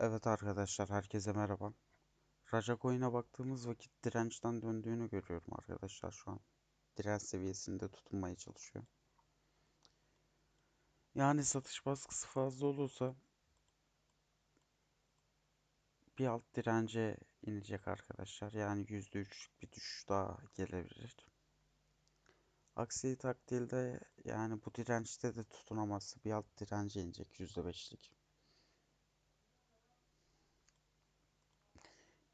Evet arkadaşlar herkese merhaba. Raja Coin'e baktığımız vakit dirençten döndüğünü görüyorum arkadaşlar şu an. Direnç seviyesinde tutunmaya çalışıyor. Yani satış baskısı fazla olursa bir alt dirence inecek arkadaşlar. Yani %3'lük bir düşüş daha gelebilir. Aksi takdirde yani bu dirençte de tutunamazsa bir alt dirence inecek %5'lik.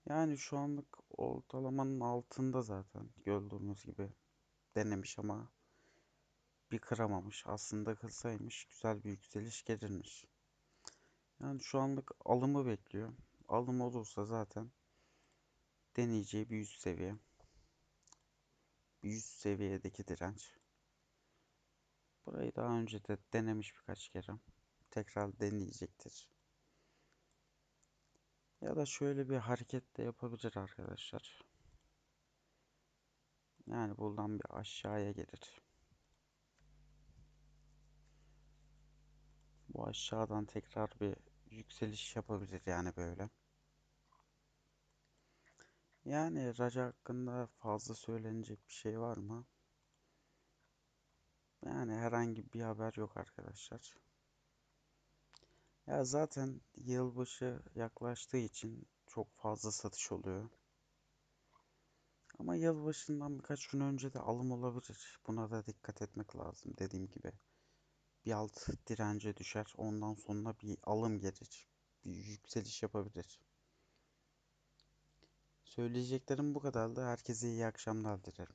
Yani şu anlık ortalamanın altında zaten gördüğünüz gibi denemiş ama bir kıramamış. Aslında kırsaymış güzel bir yükseliş gelirmiş. Yani şu anlık alımı bekliyor. Alım olursa zaten deneyeceği bir üst seviye. Bir üst seviyedeki direnç. Burayı daha önce de denemiş birkaç kere. Tekrar deneyecektir. Ya da şöyle bir hareket de yapabilir arkadaşlar. Yani buradan bir aşağıya gelir. Bu aşağıdan tekrar bir yükseliş yapabilir yani böyle. Yani Raja hakkında fazla söylenecek bir şey var mı? Yani herhangi bir haber yok arkadaşlar. Ya zaten yılbaşı yaklaştığı için çok fazla satış oluyor. Ama yılbaşından birkaç gün önce de alım olabilir. Buna da dikkat etmek lazım dediğim gibi. Bir alt dirence düşer. Ondan sonra bir alım gelir. Bir yükseliş yapabilir. Söyleyeceklerim bu kadardı. Herkese iyi akşamlar dilerim.